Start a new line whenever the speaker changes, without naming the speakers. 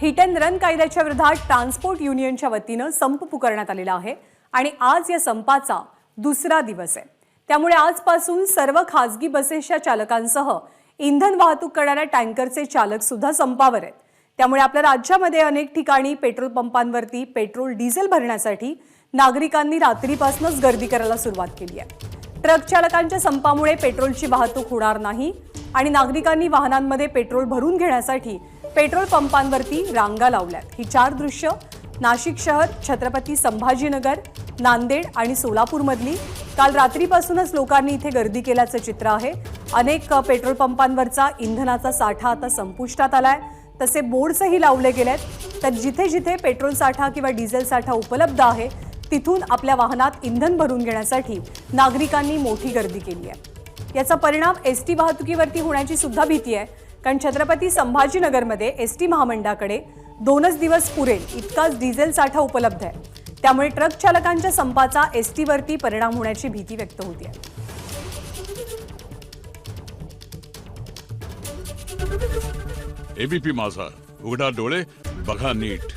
Hit and run कायद्याच्या विरोधात transport युनियनच्या वतीनं संप पुकारण्यात आलेला आहे आणि आज या संपाचा दुसरा दिवस आहे. त्यामुळे आजपासून सर्व खासगी बसेसच्या चालकांसह इंधन वाहतूक करणाऱ्या टँकरचे चालक सुद्धा संपावर आहेत. त्यामुळे आपल्या राज्यामध्ये अनेक ठिकाणी पेट्रोल पंपांवरती पेट्रोल डिझेल भरण्यासाठी नागरिकांनी रात्रीपासूनच गर्दी करायला सुरुवात केली आहे. ट्रक चालकांच्या संपामुळे पेट्रोलची वाहतूक होणार नाही आणि नागरिकांनी वाहनांमध्ये पेट्रोल भरून घेण्यासाठी पेट्रोल पंपांवरती रांगा लावल्यात. ही चार दृश्य नाशिक शहर छत्रपती संभाजीनगर नांदेड आणि सोलापूरमधली. काल रात्रीपासूनच लोकांनी इथे गर्दी केल्याचं चित्र आहे. अनेक पेट्रोल पंपांवरचा इंधनाचा साठा आता संपुष्टात आलाय. तसे बोर्ड्सही लावले गेलेत. तर जिथे जिथे पेट्रोल साठा किंवा डिझेल साठा उपलब्ध आहे तिथून आपल्या वाहनात इंधन भरून घेण्यासाठी नागरिकांनी मोठी गर्दी केली आहे. याचा परिणाम एस टी वाहतुकीवरती होण्याची सुद्धा भीती आहे. कारण छत्रपती संभाजीनगरमध्ये एस टी महामंडळाकडे दोनच दिवस पुरेल इतकाच डिझेल साठा उपलब्ध आहे. त्यामुळे ट्रक चालकांच्या संपाचा एस टीवरती परिणाम होण्याची भीती व्यक्त होती आहे
एबीपी माझा. उघडा डोळे बघा नीट.